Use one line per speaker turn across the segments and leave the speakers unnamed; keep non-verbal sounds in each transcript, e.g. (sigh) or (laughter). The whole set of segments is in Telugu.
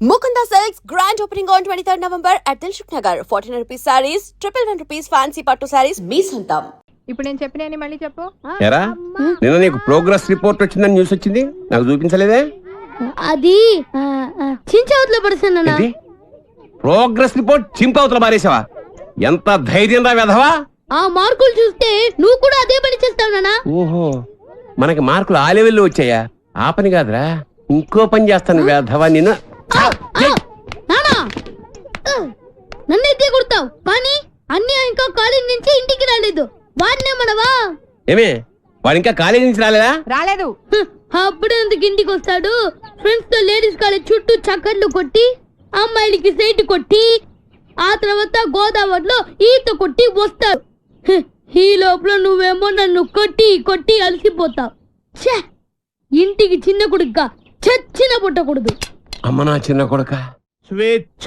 Mukunda Silks grand opening on 23rd November at Dilshuk Nagar. 1400 rupees sarees, triple one rupees fancy patto sarees, మీ సొంతం.
ఇప్పుడు నేను చెప్పిన మళ్ళీ చెప్పు.
ఎరా? నిన్న నీకు ప్రోగ్రెస్ రిపోర్ట్ వచ్చిందని న్యూస్ వచ్చింది? నాకు చూపించలేదే?
అది చించవతలో పడుతున్నా
ఏంటి? ప్రోగ్రెస్ రిపోర్ట్ చింపవతల మారేసావా ఎంత ధైర్యం రా వెధవా?
ఆ మార్కులు చూస్తే నువ్వు కూడా అదే పని చేస్తావు నానా
ఓహో మనకి మార్కులు ఆ లెవెల్లో వచ్చాయా? ఆ పని కాదురా. ఇంకో పని చేస్తాను వెధవా
నానా నన్నైతే కొడతావు కానీ అన్ని ఇంకా కాలేజ్ నుంచి ఇంటికి రాలేదు. వాడినే మనవా
ఏమే వాడు ఇంకా కాలేజీ నుంచి రాలేదా?
రాలేదు.
అప్పుడే ఎందుకు ఇంటికి వస్తాడు? ఫ్రెండ్స్తో లేడీస్ కాలేజ్ చుట్టూ చక్కర్లు కొట్టి అమ్మాయిలకి సైట్ కొట్టి ఆ తర్వాత గోదావరిలో ఈత కొట్టి వస్తాడు. హ్, ఈ లోపల నువ్వేమో నన్ను కొట్టి కొట్టి అలసిపోతావు. ఛే! ఇంటికి చిన్న కొడుగ్గా చచ్చిన పుట్టకూడదు.
అమ్మ నా చిన్న కొడుక.
స్వేచ్ఛ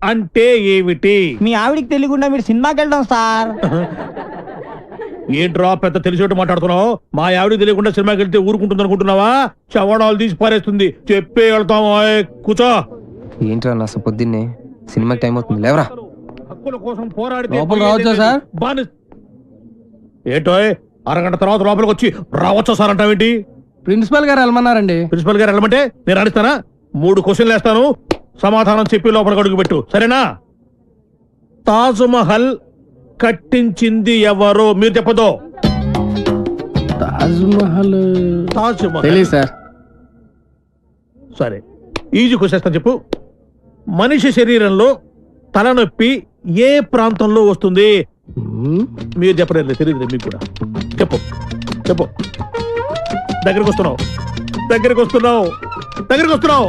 అంటే ఏమిటి?
మీ ఆవిడికి తెలియకుండా మీరు సినిమాకి వెళ్దాం సార్. (laughs)
ఏంట్రా పెద్ద తెలిసేట్టు మాట్లాడుతున్నావు? మా ఆవిడకి తెలియకుండా సినిమాకి వెళ్తే ఊరుకుంటుంది అనుకుంటున్నావా చవడాలు తీసి పారేస్తుంది. చెప్పే వెళ్తాము కూర్చో.
ఏంట్రా నా అసలు పొద్దున్నే? సినిమాకి టైం అవుతుంది లేవరా.
హక్కుల కోసం పోరాడితే
లోపల రావచ్చా సార్?
బాని- ఏంటోయ్ అరగంట తర్వాత లోపలికి వచ్చి రావచ్చా సార్ అంటావేంటి?
ప్రిన్సిపల్ గారు వెళ్ళమన్నారండి.
ప్రిన్సిపల్ గారు వెళ్ళమంటే నేను అడుగుతానా మూడు క్వశ్చన్లు వేస్తాను. సమాధానం చెప్పి లోపలికి అడుగు పెట్టు. సరేనా? తాజ్ మహల్ కట్టించింది ఎవరు మీరు చెప్పదో
తాజ్ మహల్
తాజ్ మహల్
తెలియదు సార్.
సరే. ఈజీ క్వశ్చన్ చెప్పు. మనిషి శరీరంలో తలనొప్పి ఏ ప్రాంతంలో వస్తుంది? మీరు చెప్పలేదు తెలియదు మీకు కూడా. చెప్పు. చెప్పు. దగ్గరికి వస్తున్నావు. దగ్గరికి వస్తున్నావు. దగ్గరికి వస్తున్నావు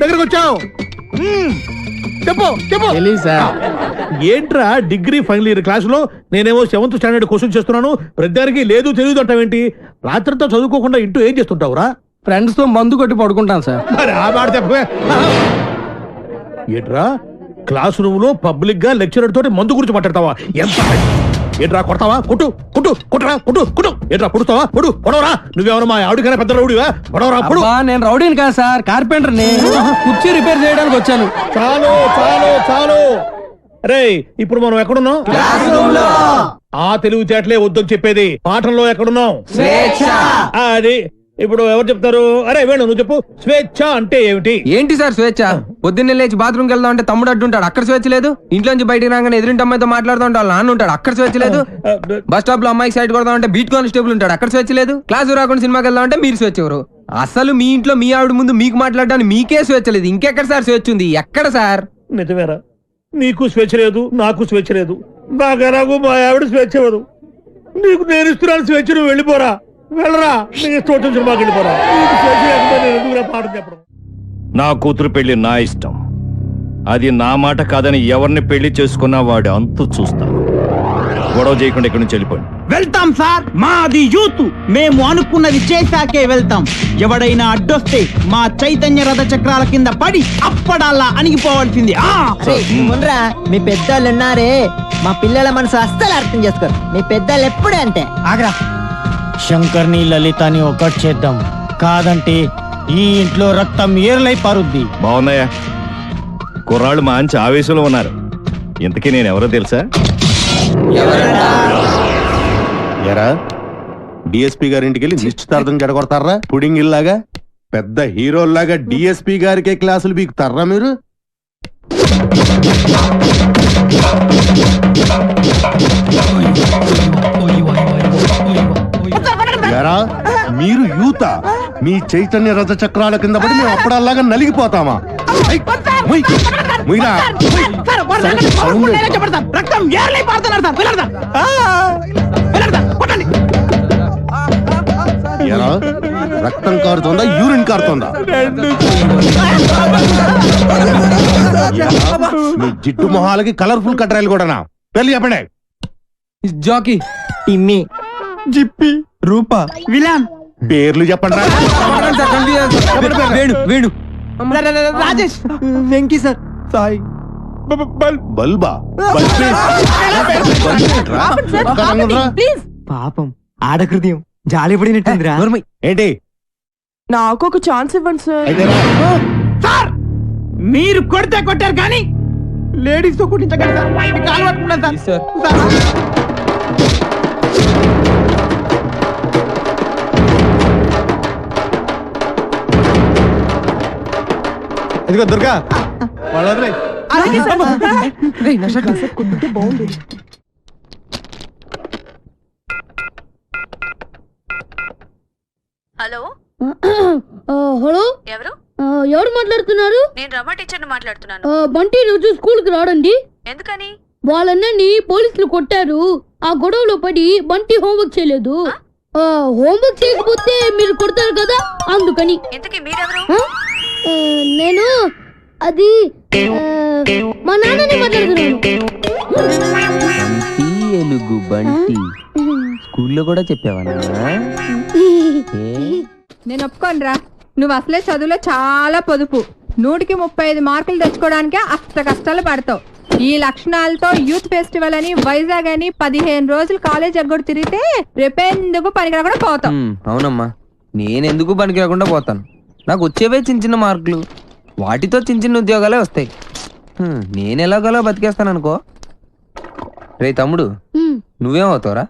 దగ్గరికి వచ్చావు. చెప్పు చెప్పు. ఏంట్రా డిగ్రీ ఫైనల్ ఇయర్ క్లాసులో నేనేమో సెవెంత్ స్టాండర్డ్ క్వశ్చన్ చేస్తున్నాను ప్రతిదానికి లేదు తెలియదు అంటావేంటి రాత్రంతా చదువుకోకుండా ఇంటూ ఏం చేస్తుంటావురా?
ఫ్రెండ్స్తో మందు కొట్టి పడుకుంటాను సార్.
మరి ఆ మాట ఏంట్రా? క్లాస్ రూమ్లో పబ్లిక్గా లెక్చరర్ తోటి మందు గురించి మాట్లాడతావా? ఎంత ఏంట్రా కొడతావా? కొట్టు కొట్టు కొట్టరా కొట్టు కొట్టు. ఏంట్రా కొడుతావా కొడు కొడవరా నువ్వేమన్నా మా ఆవిడకైనా పెద్ద రౌడివా? కొడవరా పొడు.
అబ్బా నేను రౌడీని కాదు సార్ కార్పెంటర్ని కుర్చీ రిపేర్ చేయడానికి వచ్చాను.
చాలు చాలు చాలు. అరే ఇప్పుడు మనం ఎక్కడున్నాం? ఆ తెలివితేటలే వద్దని చెప్పేది. పాఠంలో ఎక్కడున్నాం? అది. ఇప్పుడు ఎవరు చెప్తారు? అరే వేణు నువ్వు చెప్పు. స్వేచ్ఛ అంటే ఏమిటి?
ఏంటి సార్ స్వేచ్ఛ? పొద్దున్నే లేచి బాత్రూమ్కి వెళ్దాం అంటే తమ్ముడు అడ్డుంటాడు అక్కడ స్వేచ్ఛ లేదు. ఇంట్లోంచి బయటికి రాగానే ఎదురింటి అమ్మాయితో మాట్లాడుతూ ఉంటాడు. నాన్న ఉంటాడు. అక్కడ స్వేచ్ఛ లేదు. బస్ స్టాప్లో అమ్మాయికి సైడ్ కొడదాం అంటే బీట్ కానిస్టేబుల్ ఉంటాడు. అక్కడ స్వేచ్ఛ లేదు. క్లాస్ రాకుండా సినిమాకి వెళ్దాం అంటే మీరు స్వేచ్ఛ ఎవరు? అసలు మీ ఇంట్లో మీ ఆవిడ ముందు మీకు మాట్లాడడానికి మీకే స్వేచ్ఛ లేదు. ఇంకెక్కడ సార్ స్వేచ్ఛ ఉంది? ఎక్కడ సార్?
నిజమేరా. నీకు స్వేచ్ఛ లేదు నాకు స్వేచ్ఛ లేదు. నాకు మా ఆవిడ స్వేచ్ఛ ఇవ్వదు నీకు నేను ఇస్తున్నాను స్వేచ్ఛ నువ్వు వెళ్ళిపోరా. వెళ్ళరా. ఇష్టం సినిమాకి వెళ్ళిపోరా. నీకు స్వేచ్ఛ లేకపోతే నేను ఎందుకురా పాఠం చెప్పడం?
నా కూతురు పెళ్ళి నా ఇష్టం. అది నా మాట కాదని ఎవరిని పెళ్ళి చేసుకున్నా వాడు అంతు చూస్తాను. గొడవ చేయకుండా ఇక్కడి నుంచి వెళ్ళిపోండి.
వెళ్తాం సార్. మాది యూత్. మేము అనుకున్నది చేశాకే వెళ్తాం. ఎవడైనా అడ్డొస్తే మా చైతన్య రథ చక్రాల కింద పడి అప్పడాలా అణిగిపోవాల్సింది. ఆ!
ముండ్రా మీ పెద్దోళ్ళు ఉన్నారే. మా పిల్లల మనసు అస్సలు అర్థం చేసుకోరు. మీ పెద్దోళ్ళు ఎప్పుడే అంటే
ఆగ్రా. శంకర్ని లలితని ఒకటి చేద్దాం. కాదంటే ఈ ఇంట్లో రక్తం ఏర్లై పారుద్ది.
బాగున్నాయా? కుర్రాళ్ళు మంచి ఆవేశంలో ఉన్నారు. ఇంతకీ నేను ఎవరో తెలుసా?
ఎరా డిఎస్పీ గారింటికి వెళ్ళి నిశ్చితార్థం జడగొడతారా? పుడింగ్ ఇల్లాగా? పెద్ద హీరోల్లాగా డిఎస్పీ గారికే క్లాసులు బీకుతారా మీరు? ఎరా మీరు యూత. మీ చైతన్య రథ చక్రాల కింద పడి మేము అప్పుడల్లాగా నలిగిపోతామా.
రక్తం
ఎరా కారుతోందా? యూరిన్ కారుతోందా? మీ జిడ్డు మొహాలకి కలర్ఫుల్ కట్రాయలు కూడానా? పెళ్ళి చెప్పండి.
Jackie
Timmy
Zippy. Roopa villain.
పేర్లు చెప్పండి రా.
వేణు వేణు.
రాజేష్. వెంకీ సార్. సాయి.
బల్బా?
పాపం ఆడకృతయం జాలి పడినట్టుందిరా.
ఏంటి?
నాకు ఒక ఛాన్స్ ఇవ్వండి సార్.
అయితే రా.
మీరు కొడితే కొట్టారు కానీ లేడీస్తో కుట్టించగలరు సార్ మీ కాలు పట్టుకున్నాను సార్. సార్
ఇదిగో దుర్గా. వాళ్ళ
షర్ట్.
హలో?
హలో?
ఎవరు?
ఎవరు మాట్లాడుతున్నారు?
నేను రమ టీచర్ని మాట్లాడుతున్నాను.
బంటి రోజు స్కూల్కి రాడండి.
ఎందుకని?
వాళ్ళన్నని పోలీసులు కొట్టారు. ఆ గొడవలో పడి బంటి హోంవర్క్ చేయలేదు. ఆ, హోంవర్క్ చేయకపోతే మీరు కొడతారు కదా? అందుకని.
ఇంతకీ మీరెవరు?
నేను అది మా నాన్నని మాట్లాడుతున్నాను.
బంటి ఎలుగు బంటి. స్కూల్లో కూడా చెప్పావా
నేను ఒప్పుకోనరా. నువ్వు అసలే చదువులో చాలా పొదుపు. నూటికి ముప్పై ఐదు మార్కులు తెచ్చుకోవడానికే అష్ట కష్టాలు పడతావు. ఈ లక్షణాలతో యూత్ ఫెస్టివల్ అని వైజాగ్ అని పదిహేను రోజులు కాలేజ్ ఎగ్గొడు తిరిగితే రేపెందుకు పనికిరా కూడా పోతావు
అవునమ్మా. నేనెందుకు పనికి రాకుండా పోతాను? నాకు వచ్చేవే చిన్న చిన్న మార్కులు. వాటితో చిన్న చిన్న ఉద్యోగాలే వస్తాయి. హ్మ్, నేను ఎలాగోలా బతికేస్తాను అనుకో రే తమ్ముడు నువ్వేమవుతావురా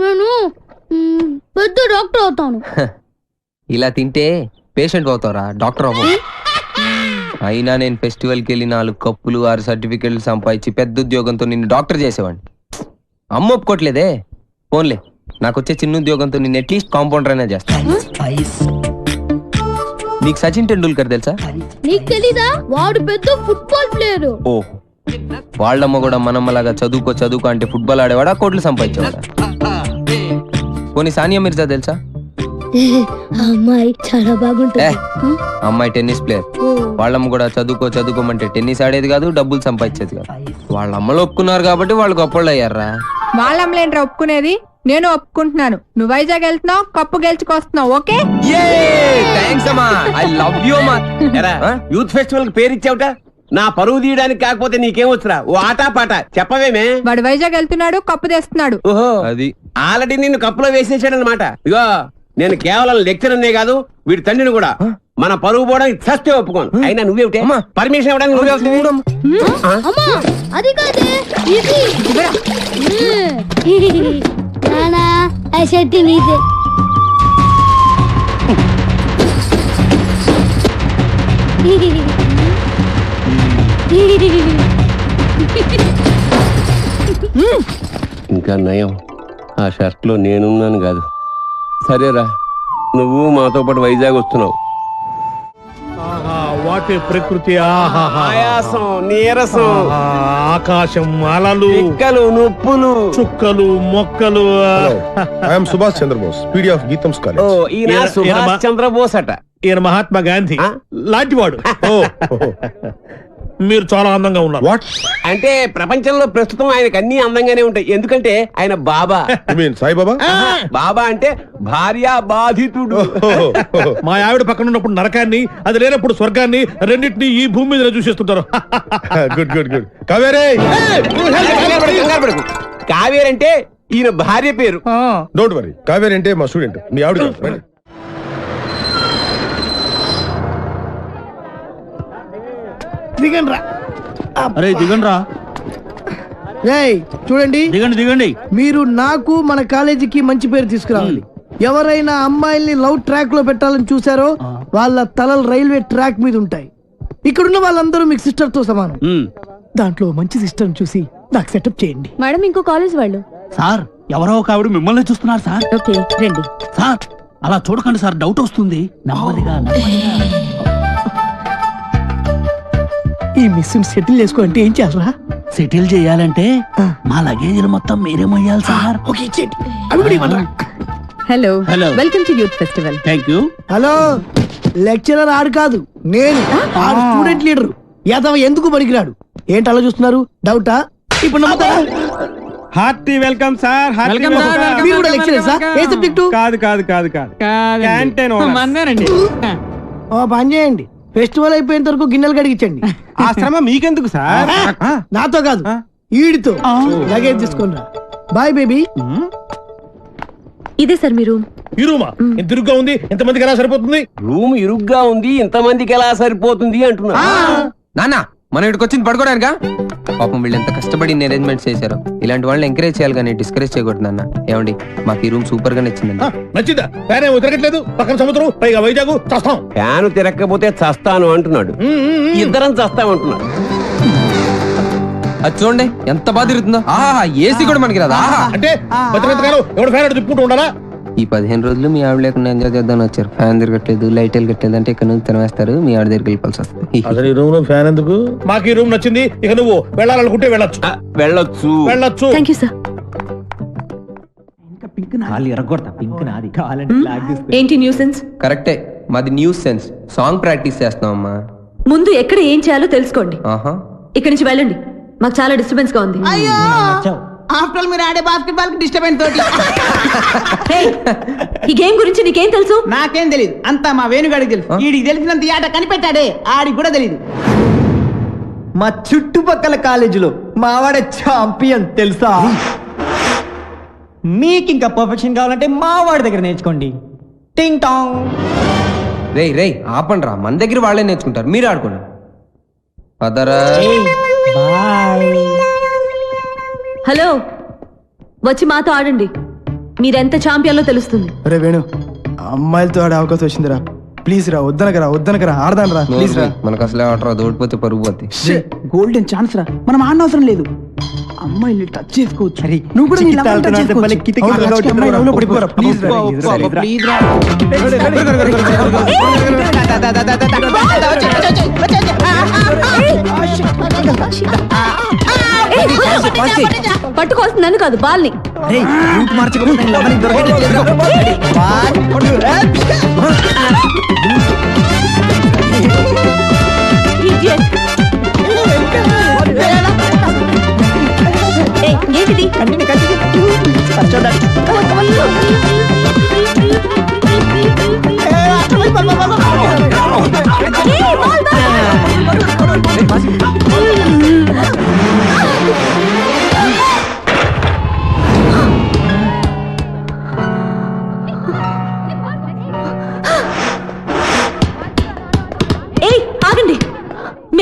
నేను పెద్ద డాక్టర్ అవుతాను.
ఇలా తింటే పేషెంట్ అవుతారా డాక్టర్ అవ్వ. అయినా నేను ఫెస్టివల్కి వెళ్ళి నాలుగు కప్పులు ఆరు సర్టిఫికెట్లు సంపాదించి పెద్ద ఉద్యోగంతో నిన్ను డాక్టర్ చేసేవాడిని. అమ్మ ఒప్పుకోవట్లేదే ఫోన్లే నాకు వచ్చే చిన్న ఉద్యోగంతో నిన్ను అట్లీస్ట్ కాంపౌండర్ అయినా చేస్తాను నీకు సచిన్ టెండూల్కర్ తెలుసా?
నీకు తెలీదా? వాడు పెద్ద ఫుట్బాల్ ప్లేయర్
ఓ వాళ్ళమ్మ కూడా మనమ్మలాగా చదువుకో చదువుకో అంటే ఫుట్బాల్ ఆడేవాడా? కోట్లు సంపాదించేవాడా? పోనీ సానియా మిర్జా తెలుసా? (laughs)
అమ్మాయి చాలా బాగుంటుంది.
అమ్మాయి టెన్నిస్ ప్లేయర్ వాళ్ళమ్మ కూడా చదువుకోమంటే టెన్నిస్ ఆడేది కాదు డబ్బులు సంపాదించేది కాదు. వాళ్ళ అమ్మలు ఒప్పుకున్నారు కాబట్టి వాళ్ళు గొప్పళ్ళు అయ్యారా?
వాళ్ళ అమ్మలేంట్రా ఒప్పుకునేది? నేను ఒప్పుకుంటున్నాను. నువ్వు వైజాగ్ వెళ్తున్నావు కప్పు గెలుచుకొస్తున్నావు ఓకే?
థ్యాంక్స్ అమ్మా. ఐ లవ్ యూ అమ్మా?
యూత్ ఫెస్టివల్కి పేరు ఇచ్చావుట? నా పరువు తీయడానికి కాకపోతే నీకేం వచ్చురా ఓ ఆటా పాట. చెప్పవేమే?
వాడు వైజాగ్ వెళ్తున్నాడు కప్పు తెస్తున్నాడు.
ఓహో.
అది.
ఆల్రెడీ నిన్ను కప్పులో వేసేసాడనమాట ఇగో నేను కేవలం లెక్చర్ అనే కాదు వీడి తండ్రిని కూడా. మన పరువు పోవడానికి చస్తే ఒప్పుకోను. అయినా నువ్వేమిటే?
అమ్మా.
పర్మిషన్ ఇవ్వడానికి నువ్వే వస్తావు
అమ్మా అది కాదే. ఇది. (laughs) నానా ఆ నీదే
ఇంకా నయం. ఆ షర్ట్లో నేనున్నాను కాదు. సరేరా నువ్వు మాతో పాటు వైజాగ్ వస్తున్నావు.
వాటి ప్రకృతి.
ఆయాసం నీరసం
ఆకాశం అలలు
పిక్కలు నొప్పులు.
చుక్కలు మొక్కలు.
I'm Subhash Chandrabose PD of GITAM's
oh
college
ఈయన
ఈయన-
సుభాష్ చంద్రబోస్ అట.
ఈయన మహాత్మా గాంధీ? లాంటివాడు
ఓ. (laughs)
మీరు చాలా అందంగా ఉన్నారు
వాట్
అంటే ప్రపంచంలో ప్రస్తుతం ఆయనకు అన్ని అందంగానే ఉంటాయి ఎందుకంటే ఆయన బాబా
యు మీన్ సాయిబాబా
బాబా అంటే భార్య బాధితుడు
మా ఆవిడ పక్కన ఉన్నప్పుడు నరకాన్ని అది లేనప్పుడు స్వర్గాన్ని రెండింటిని ఈ భూమి మీద చూసేస్తుంటారు
గుడ్ గుడ్ గుడ్ కావేరే.
కావేరంటే ఈయన భార్య పేరు
డోంట్ వరీ కావేరి అంటే మా స్టూడెంట్ మీ ఆవిడ
దిగండి రా
అరే దిగండి రా
రేయ్ చూడండి.
దిగండి దిగండి.
మీరు నాకు మన కాలేజీకి మంచి పేరు తీసుకురావాలి. ఎవరైనా అమ్మాయిల్ని లవ్ ట్రాక్లో పెట్టాలని చూసారో వాళ్ళ తలలు రైల్వే ట్రాక్ మీద ఉంటాయి. ఇక్కడున్న వాళ్ళందరూ మీకు సిస్టర్తో సమానం దాంట్లో మంచి సిస్టర్ చూసి నాకు సెటప్ చేయండి.
మేడం ఇంకో కాలేజ్ వాళ్ళు.
సార్ ఎవరో ఒక ఆవిడ మిమ్మల్ని చూస్తున్నారు సార్.
ఓకే రండి.
సార్ అలా చూడకండి సార్ డౌట్ వస్తుంది. నెమ్మదిగా నెమ్మదిగా.
ఈ మిస్ సెటిల్ చేసుకో అంటే ఏం చేయాలరా?
సెటిల్ చేయాలంటే మా లగేజ్ మొత్తం మీరే మొయ్యాలి సార్.
ఓకే ఇచ్చేయండి. అవి కూడా ఇవ్వండిరా.
Hello
Hello.
Welcome to youth festival
thank you
hello lecturer ఆడు కాదు నేను. ఆడు స్టూడెంట్ లీడర్ యాదవ ఎందుకు పనికిరాడు? ఏంటి అలా చూస్తున్నారు? డౌటా ఇప్పుడు నమ్ముతారా?
Hearty welcome sir.
Welcome.
మీరు కూడా లెక్చరర్ సార్ ఏ సబ్జెక్టు
కాదు కాదు కాదు కాదు. క్యాంటీన్
ఓ పని చేయండి. ఫెస్టివల్ అయిపోయేంత వరకు గిన్నెలు కడిగించండి
ఆ శ్రమ మీకెందుకు సార్?
నాతో కాదు ఈడితో. లగేజ్ తీసుకుని రా. Bye baby.
ఇదే సార్ మీ రూమ్.
ఈ రూమా? ఇంత ఇరుగ్గా ఉంది ఎంతమందికి ఎలా సరిపోతుంది?
రూమ్ ఇరుగ్గా ఉంది ఇంతమందికి ఎలా సరిపోతుంది అంటున్నా.
నాన్న మనం ఇక్కడికి వచ్చింది పడుకోవడానికా పాపం వీళ్ళు ఎంత కష్టపడి అరేంజ్మెంట్స్ చేశారు. ఇలాంటి వాళ్ళని ఎంకరేజ్ చేయాలి కానీ డిస్కరేజ్ చేయకూడదు నాన్న. ఏమండి మాకు ఈ రూమ్ సూపర్గా నచ్చిందండి
నచ్చిందా? ఫ్యాన్ ఏమో తిరగట్లేదు పక్కన సముద్రం పైగా వైజాగ్ చస్తాం.
ఫ్యాన్ తిరగకపోతే చస్తాను అంటున్నాడు. ఇద్దరం చస్తామంటున్నాడు
అది చూడండి ఎంత బాగా తిరుగుతుందో. ఆహా ఏసీ కూడా మనకి రాదా? ఆహా.
అంటే ఎవడు ఫ్యాన్ తిప్పుకుంటూ ఉండాలా?
ఈ పదిహేను రోజులు మీ ఆవిడ లేకుండా ఎంజాయ్ చేద్దామని వచ్చారు? ఫ్యాన్ తిరగట్లేదు లైట్ వెళ్ళగట్లేదు అంటే ఇక్కడ నుంచి తినవేస్తారు మీ ఆవిడ దగ్గరికి వెళ్ళిపోవాల్సి వస్తుంది.
అసలు ఈ రూమ్లో ఫ్యాన్ ఎందుకు? మాకు ఈ రూమ్ నచ్చింది ఇక నువ్వు వెళ్ళాలనుకుంటే వెళ్ళొచ్చు.
వెళ్ళొచ్చు.
వెళ్ళొచ్చు.
థ్యాంక్ యూ సార్ ఏంటి న్యూసెన్స్
కరెక్టే మాది న్యూస్ సెన్స్ సాంగ్ ప్రాక్టీస్ చేస్తున్నాం అమ్మా
ముందు ఎక్కడ ఏం చేయాలో తెలుసుకోండి.
ఆహా.
ఇక్కడి నుంచి వెళ్ళండి. మాకు చాలా డిస్టర్బెన్స్గా ఉంది.
అయ్యో! ఆఫ్టర్ మీరు ఆడే బాస్కెట్బాల్కి డిస్టర్బెన్స్ తోటి.
Hey, ఈ గేమ్ గురించి నీకేం తెలుసు?
నాకేం తెలియదు అంతా మా వేణుగాడికి తెలుసు. వీడికి తెలిసినంత ఈ ఆట కనిపెట్టాడే. ఆడికి కూడా తెలియదు
మా చుట్టుపక్కల కాలేజీలో మావాడ ఛాంపియన్ తెలుసా? మీకు ఇంకా పర్ఫెక్షన్ కావాలంటే మావాడి దగ్గర నేర్చుకోండి. టింగ్ టాంగ్
ఆపండి రా మన దగ్గర వాళ్ళే నేర్చుకుంటారు. మీరు ఆడుకోండి. పదరా.
బాయ్
హలో వచ్చి మాతో ఆడండి మీరెంత ఛాంపియన్లో తెలుస్తుంది
అరే వేణు అమ్మాయిలతో ఆడే అవకాశం వచ్చిందిరా ప్లీజ్ రా వద్దనకరా వద్దనకరా ఆడదాను రా ప్లీజ్ రా
మనకు అసలే ఆట రాదు ఓడిపోతే పరుగు పోతే
గోల్డెన్ ఛాన్స్ రా మనం ఆడిన అవసరం లేదు అమ్మాయిని టచ్ చేసుకోవచ్చు
అరే,
నువ్వు కూడా నీ
ఆడుతున్నా అంటే
చేసుకోవచ్చు. అమ్మాయి
రా,
లవ్లో
పడిపోరా, please రా, please రా,
అబ్బా,
please రా.
please రా.
పట్టుకోవాల్సింది నన్ను కాదు బాల్ని
రూట్ మార్చకపోతే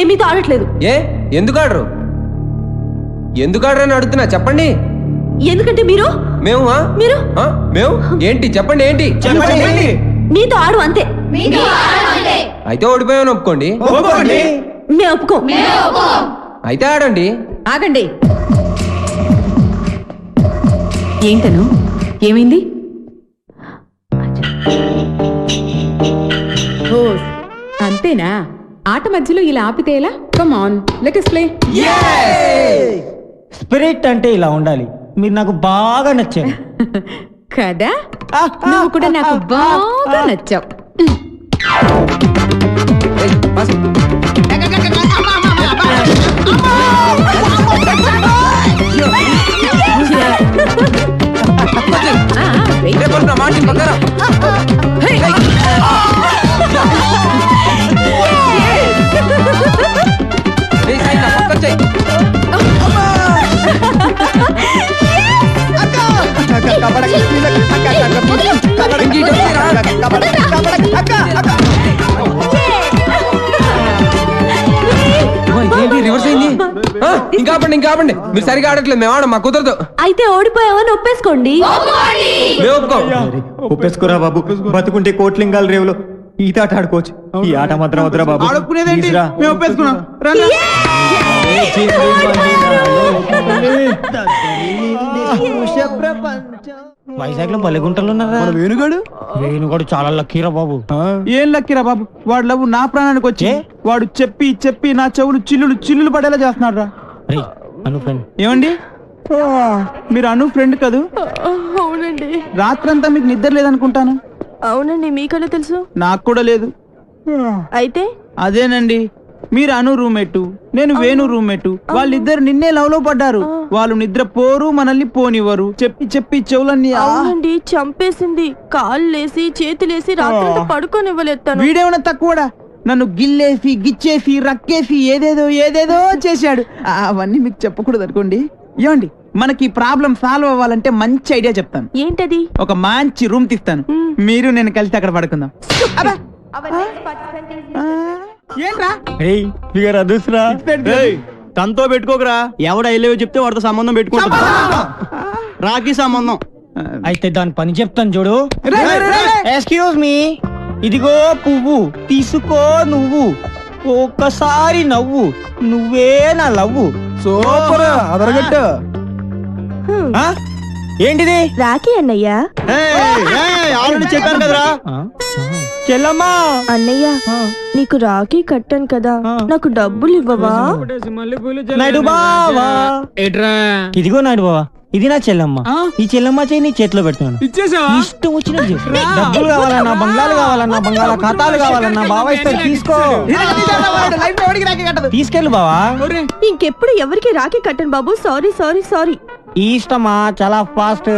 మీతో ఆడట్లేదు.
ఏ? ఎందుకు ఆడరు? ఎందుకు ఆడరు అని అడుగుతున్నా? చెప్పండి.
ఎందుకంటే మీరు?
మేము?
మీరు?
ఆ? మేము? ఏంటి? చెప్పండి ఏంటి? చెప్పండి
మీతో ఆడు అంతే.
అయితే ఓడిపోయామని ఒప్పుకోండి.
మేము ఒప్పుకో.
అయితే ఆడండి.
ఆగండి. ఏంటను? ఏమైంది? ఓ అంతేనా? ఆట మధ్యలో ఇలా ఆపితే ఎలా? Come on let play
spirit అంటే ఇలా ఉండాలి. మీరు నాకు బాగా నచ్చారు. (laughs)
కదా? నువ్వు కూడా నాకు బాగా నచ్చావు. (laughs) (laughs)
ఏయ్, పాస్. రివర్స్ అయింది ఇంకా ఆపండి ఇంకా ఆపండి మీరు సరిగా ఆడట్లేదు మేము ఆడం మా కుదరదు
అయితే ఓడిపోయావని ఒప్పేసుకోండి
మేము ఒప్పుకోం
ఒప్పేసుకోరా బాబు బతుకుంటే కోట్లింగాల రేవులో ఈత ఆట ఆడుకోవచ్చు ఈ ఆట మాత్రం వద్దురా బాబు
ఆడుకునేదేంటి. మేము ఒప్పేసుకున్నాం.
వైజాగ్లో బలిగుంటలు ఉన్నారా వేణుగాడు? వేణుగాడు చాలా లక్కీరా బాబు.
ఏం లక్కిరా బాబు? వాడు లవ్ నా ప్రాణానికి వచ్చి వాడు చెప్పి చెప్పి నా చెవులు చిల్లులు చిల్లులు పడేలా చేస్తున్నాడు రా
అను ఫ్రెండ్
ఏమండి? మీరు అను ఫ్రెండ్ కదూ?
అవునండి.
రాత్రంతా మీకు నిద్ర లేదనుకుంటాను.
అవునండి మీకన్నా తెలుసు?
నాకు కూడా లేదు.
అయితే?
అదేనండి మీరు అను రూమెట్టు నేను వేణు రూమెట్టు వాళ్ళిద్దరు నిన్నే లవ్లో పడ్డారు వాళ్ళు నిద్ర పోరు మనల్ని పోనివ్వరు. చెప్పి చెప్పి చెవులన్నీ.
అవునండి చంపేసింది. కాళ్ళు లేసి చేతులేసి రాత్రంతా పడుకోనివ్వలేదు తను.
వీడేమన్నా తక్కువడా? నన్ను గిల్లేసి గిచ్చేసి రక్కేసి ఏదేదో ఏదేదో చేశాడు. ఆ, అవన్నీ మీకు చెప్పకూడదు అనుకోండి. ఏమండి మనకి ప్రాబ్లం సాల్వ్ అవ్వాలంటే మంచి ఐడియా చెప్తాను.
ఏంటది?
ఒక మంచి రూమ్ తీస్తాను. మీరు నేను కలిసి అక్కడ పడుకుందాం. అబ్బా. ఏంట్రా
ఏయ్ ఫిగర్ అదుసురా తనతో పెట్టుకోకరా. ఎవడ వెళ్ళేవో చెప్తే వాడితో సంబంధం పెట్టుకుంటా. రాఖీ సంబంధం. అయితే దాని పని చెప్తాను చూడు. ఎక్స్క్యూజ్ మీ ఇదిగో పువ్వు తీసుకో నువ్వు. ఒక్కసారి నవ్వు నువ్వే నా లవ్వు. సూపర్ అదరగట్టు. ఏంటిది?
రాఖీ అన్నయ్య.
ఆల్రెడీ చెప్పాను కదరా. చెల్లమ్మా!
అన్నయ్య నీకు రాఖీ కట్టాను కదా నాకు డబ్బులు ఇవ్వవా?
నాయుడు బావా ఇదిగో నాయుడు బావా ఇది నా చెల్లమ్మ. ఈ చెల్లమ్మ చేయి నీ చేతిలో పెడుతున్నాను. ఇష్టం వచ్చినట్టు చేసు. డబ్బులు కావాలన్నా బంగ్లాలు కావాలన్నా బంగాళా ఖాతాలు కావాలన్నా బావా ఇస్తాడు తీసుకో. తీసుకెళ్ళు బావా.
ఇంకెప్పుడు ఎవరికి రాఖీ కట్టను బాబు సారీ సారీ సారీ.
ఈ ఇష్టమా? చాలా ఫాస్ట్.